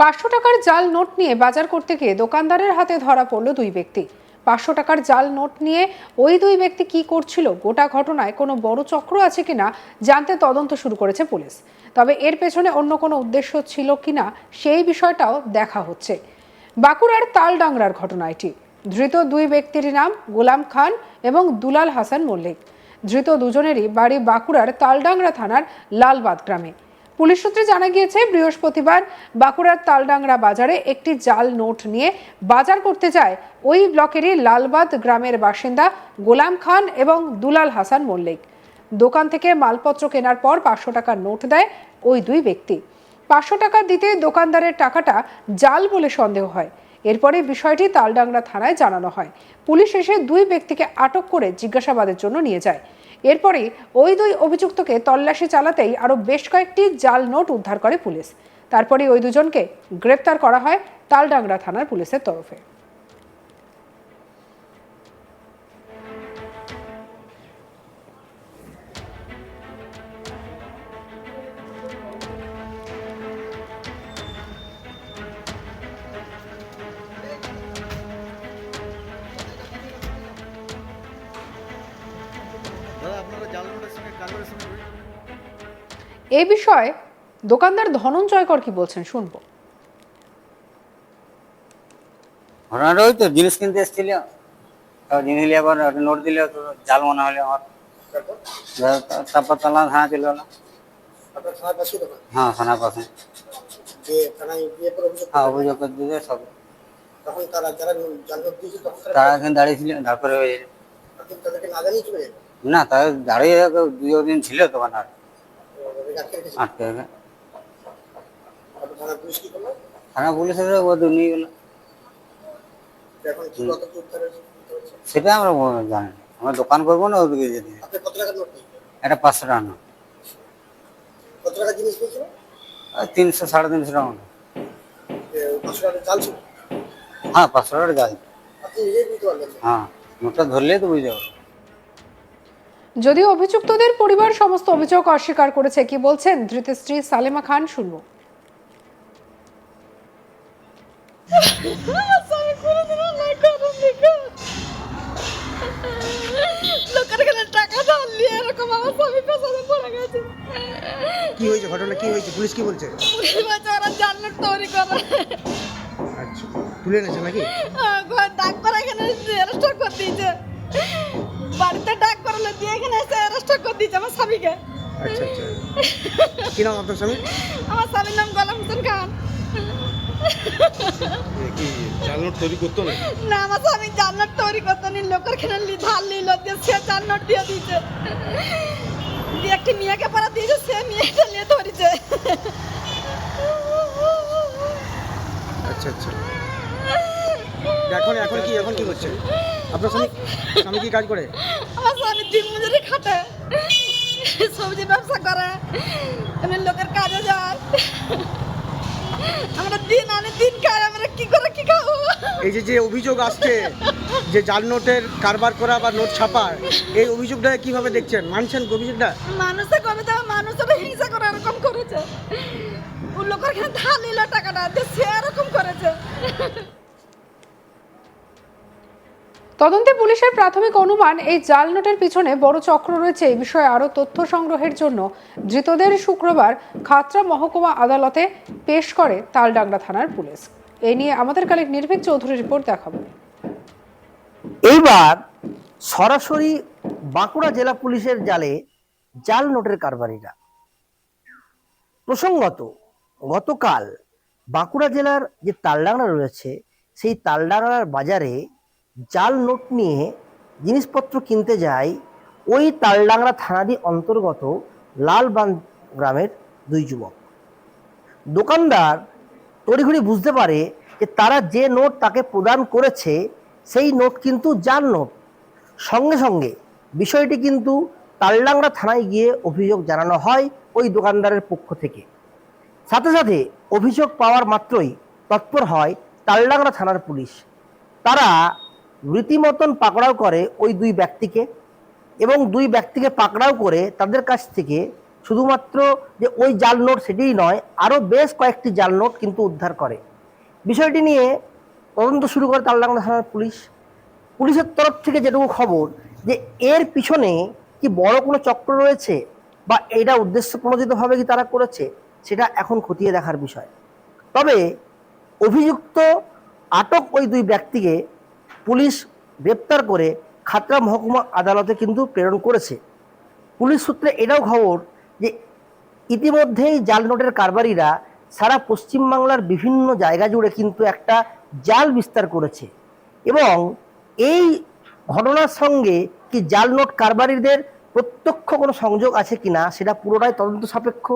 পাঁচশো টাকার জাল নোট নিয়ে বাজার করতে গিয়ে দোকানদারের হাতে ধরা পড়ল দুই ব্যক্তি। পাঁচশো টাকার জাল নোট নিয়ে ওই দুই ব্যক্তি কি করছিল, গোটা ঘটনায় কোনো বড় চক্র আছে কিনা জানতে তদন্ত শুরু করেছে পুলিশ। তবে এর পেছনে অন্য কোনো উদ্দেশ্য ছিল কিনা সেই বিষয়টাও দেখা হচ্ছে। বাঁকুড়ার তালডাংরার ঘটনা এটি। ধৃত দুই ব্যক্তির নাম গোলাম খান এবং দুলাল হাসান মল্লিক। ধৃত দুজনেরই বাড়ি বাঁকুড়ার তালডাংরা থানার লালবাদ গ্রামে। পুলিশ সূত্রে জানা গিয়েছে, বৃহস্পতিবার বাঁকুড়ার তালডাংরা বাজারে একটি জাল নোট নিয়ে বাজার করতে যায় ওই ব্লকেরই লালবাদ গ্রামের বাসিন্দা গোলাম খান এবং দুলাল হাসান মল্লিক। দোকান থেকে মালপত্র কেনার পর পাঁচশো টাকার নোট দেয় ওই দুই ব্যক্তি। পাঁচশো টাকা দিতে দোকানদারের টাকাটা জাল বলে সন্দেহ হয়। এরপরে বিষয়টি তালডাংরা থানায় জানানো হয়। পুলিশ এসে দুই ব্যক্তিকে আটক করে জিজ্ঞাসাবাদের জন্য নিয়ে যায়। এরপরে ওই দুই অভিযুক্তকে তল্লাশি চালাতেই আরও বেশ কয়েকটি জাল নোট উদ্ধার করে পুলিশ। তারপরে ওই দুজনকে গ্রেপ্তার করা হয় তালডাংরা থানার পুলিশের তরফে। এই বিষয়ে দোকানদার ধনঞ্জয় কর কি বলছেন শুনব। ঘটনাটা ওই তো জিনিস কিনতে এসেছিল। জিনিস নিয়ে আবার নোট দিলে তো জাল মনে হলে আমার। তারপর তালা থানা পাশে দোকান হ্যাঁ থানার পাশে। হ্যাঁ অভিযোগ করে দিলে সব। তখন তারা যারা জাল নোট দিয়েছে তখন তারা তারা এখানে দাঁড়িয়েছিল তারপরে ওই আপনি তাদেরকে না তারা দাঁড়িয়ে দুই দিন ছিল দোকান আর। আটকে পুলিশ থানা পুলিশের ও দূর নিয়ে গেলো? সেটা আমরা জানি আমরা দোকান করব না ওদিকে যেতে এটা পাঁচশো টাকা না তিনশো সাড়ে তিনশো টাকা জাল হ্যাঁ পাঁচশো টাকা না। হ্যাঁ নোটটা ধরলেই তো বুঝতে পারব। যদিও অভিযুক্তদের পরিবার সমস্ত অভিযোগ অস্বীকার করেছে কি বলছেন ধৃত স্ত্রী সালেমা খান শুনব। টাকা ধার নিয়ে এরকম আমার স্বামী পেছনে পড়ে গেছে কি হয়েছে? ঘটনা কি হয়েছে? পুলিশ কি বলছে? তৈরি করে আচ্ছা। তুলে এনেছে নাকি? আহ, করে এখানে করে দিয়েছে বাড়িতে ডাক করলে দিয়ে এখানে এসে অ্যারেস্ট করে দিয়েছে আমার স্বামীকে। আচ্ছা আচ্ছা। কি নাম আপনার স্বামী আমার স্বামীর নাম গোলাম হোসেন খান। কি জাল তৈরি করতো না না আমার স্বামী জান্নাত তৈরি করতে নি লোকের খেলে ধার নিল দিয়ে সে জান্নাত দিয়ে দিয়েছে। দিয়ে একটি মেয়েকে পড়া দিয়েছে সে মেয়েটা নিয়ে ধরেছে। আচ্ছা আচ্ছা। এখন এখন কি এখন কি করছে আপনার স্বামী স্বামী কি কাজ করে? আমার স্বামী দিন মজুরি খাটে। সবজি ব্যবসা করে। এমনি লোকের কাজে যায়। আমরা দিন আনে দিন খাই আমরা কি করে কি খাব? এই যে যে অভিযোগ আসছে যে জাল নোটের কারবার করা বা নোট ছাপার এই অভিযোগটা কীভাবে দেখছেন? মানছেন অভিযোগটা? মানুষে কবে যাবে মানুষের হিংসা করে এরকম করেছে। ও লোকের এখানে ধার নিল টাকাটা সে এরকম করেছে। তদন্তে পুলিশের প্রাথমিক অনুমান, এই জাল নোটের পিছনে বড় চক্র রয়েছে। এই বিষয়ে আরও তথ্য সংগ্রহের জন্য ধৃতদের শুক্রবার খাতড়া মহকুমা আদালতে পেশ করে তালডাংরা থানার পুলিশ। এই নিয়ে আমাদের কালেক নির্ভীক চৌধুরীর রিপোর্ট দেখাবো। এইবার সরাসরি বাঁকুড়া জেলা পুলিশের জালে জাল নোটের কারবারিরা। প্রসঙ্গত, গতকাল বাঁকুড়া জেলার যে তালডাংরা রয়েছে, সেই তালডাংরার বাজারে জাল নোট নিয়ে জিনিসপত্র কিনতে যায় ওই তালডাংরা থানারই অন্তর্গত লালবান গ্রামের দুই যুবক। দোকানদার তড়িঘড়ি বুঝতে পারে যে তারা যে নোট তাকে প্রদান করেছে, সেই নোট কিন্তু জাল নোট। সঙ্গে সঙ্গে বিষয়টি কিন্তু তালডাংরা থানায় গিয়ে অভিযোগ জানানো হয় ওই দোকানদারের পক্ষ থেকে। সাথে সাথে অভিযোগ পাওয়ার মাত্রই তৎপর হয় তালডাংরা থানার পুলিশ। তারা রীতিমতন পাকড়াও করে ওই দুই ব্যক্তিকে এবং দুই ব্যক্তিকে পাকড়াও করে তাদের কাছ থেকে শুধুমাত্র যে ওই জাল নোট সেটিই নয়, আরও বেশ কয়েকটি জাল নোট কিন্তু উদ্ধার করে। বিষয়টি নিয়ে তদন্ত শুরু করে তালডাংরা থানার পুলিশ। পুলিশের তরফ থেকে যেটুকু খবর যে এর পিছনে কি বড় কোনো চক্র রয়েছে বা এটা উদ্দেশ্য প্রণোদিতভাবে কি তারা করেছে, সেটা এখন খতিয়ে দেখার বিষয়। তবে অভিযুক্ত আটক ওই দুই ব্যক্তিকে পুলিশ গ্রেপ্তার করে খাতরা মহকুমা আদালতে কিন্তু প্রেরণ করেছে। পুলিশ সূত্রে এটাও খবর যে ইতিমধ্যেই জাল নোটের কারবারিরা সারা পশ্চিমবাংলার বিভিন্ন জায়গা জুড়ে কিন্তু একটা জাল বিস্তার করেছে এবং এই ঘটনার সঙ্গে কি জাল নোট কারবারিদের প্রত্যক্ষ কোনো সংযোগ আছে কিনা সেটা পুরোটাই তদন্ত সাপেক্ষ।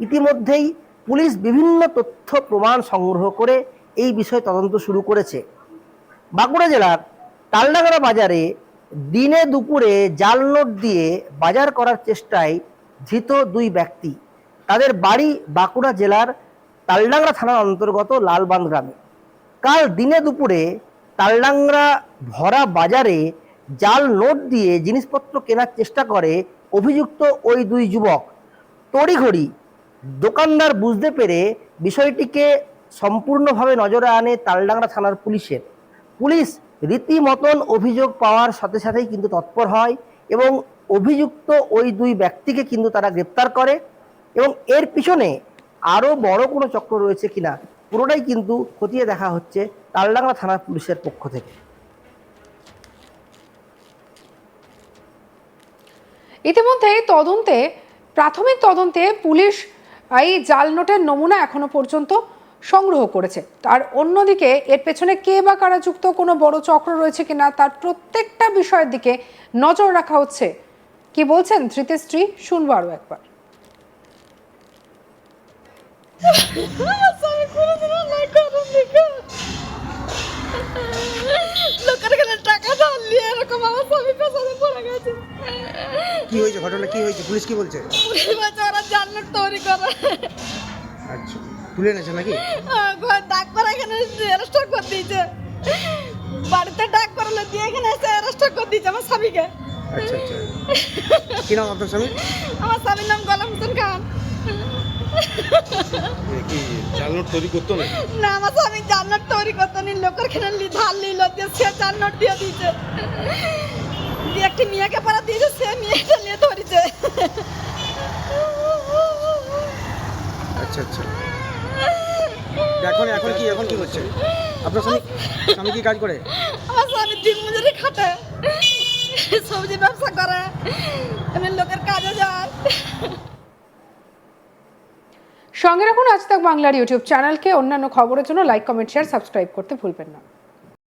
ইতিমধ্যেই পুলিশ বিভিন্ন তথ্য প্রমাণ সংগ্রহ করে এই বিষয়ে তদন্ত শুরু করেছে। বাঁকুড়া জেলার তালডাগড়া বাজারে দিনে দুপুরে জাল নোট দিয়ে বাজার করার চেষ্টায় ধৃত দুই ব্যক্তি। তাদের বাড়ি বাঁকুড়া জেলার তালডাংরা থানার অন্তর্গত লালবান্ধ গ্রামে। কাল দিনে দুপুরে তালডাংরা ভরা বাজারে জাল নোট দিয়ে জিনিসপত্র কেনার চেষ্টা করে অভিযুক্ত ওই দুই যুবক। তড়িঘড়ি দোকানদার বুঝতে পেরে বিষয়টিকে সম্পূর্ণভাবে নজরে আনে তালডাংরা থানার পুলিশের। পুলিশ রীতিমতন অভিযোগ পাওয়ার সাথে সাথেই কিন্তু তৎপর হয় এবং অভিযুক্ত ওই দুই ব্যক্তিকে কিন্তু তারা গ্রেপ্তার করে এবং এর পিছনে আরও বড় কোনো চক্র রয়েছে কিনা পুরোটাই কিন্তু খতিয়ে দেখা হচ্ছে তালডাংরা থানার পুলিশের পক্ষ থেকে। ইতিমধ্যে তদন্তে, প্রাথমিক তদন্তে পুলিশ এই জাল নোটের নমুনা এখনও পর্যন্ত সংগ্রহ করেছে। তার অন্যদিকে এর পেছনে কে বা কারা যুক্ত কোনো বড় চক্র রয়েছে কিনা তার প্রত্যেকটা বিষয়ের দিকে নজর রাখা হচ্ছে। কি বলছেন ধৃতের স্ত্রী শুনব আরও একবার। আমার স্বামী কোনোদিনও নাই করুন দেখো লোকের কাছে টাকা ধার নিয়ে এরকম আমার স্বামী পেছনে পড়ে গেছে কি হয়েছে? ঘটনা কি হয়েছে? পুলিশ কি বলছে? পুলিশ বলছে ওরা তৈরি করে। তুলে এনেছে নাকি? ডাক করে এখানে অ্যারেস্ট করে দিয়েছে। বাড়িতে ডাক করলে দিয়ে এখানে এসে অ্যারেস্ট করে দিয়েছে আমার স্বামীকে। আচ্ছা আচ্ছা। কি নাম আপনার স্বামী আমার স্বামীর নাম গোলাম হোসেন খান। কি তৈরি করতো না না আমার স্বামী জান্নার তৈরি করতে নি লোকের খেলে ধার নিল দিয়ে সে জান্নার দিয়ে দিয়েছে। দিয়ে একটি মেয়েকে পাড়া দিয়েছে সে মেয়েটা নিয়ে ধরেছে আচ্ছা আচ্ছা এখন এখন কি এখন কি হচ্ছে? আপনার স্বামী স্বামী কি কাজ করে? আমার স্বামী দিন মজুরি খাটে। সবজি ব্যবসা করে এমনি লোকের কাজে যায়। সঙ্গে রাখুন আজ তাক বাংলার ইউটিউব চ্যানেলকে। অন্যান্য খবরের জন্য লাইক কমেন্ট শেয়ার সাবস্ক্রাইব করতে ভুলবেন না।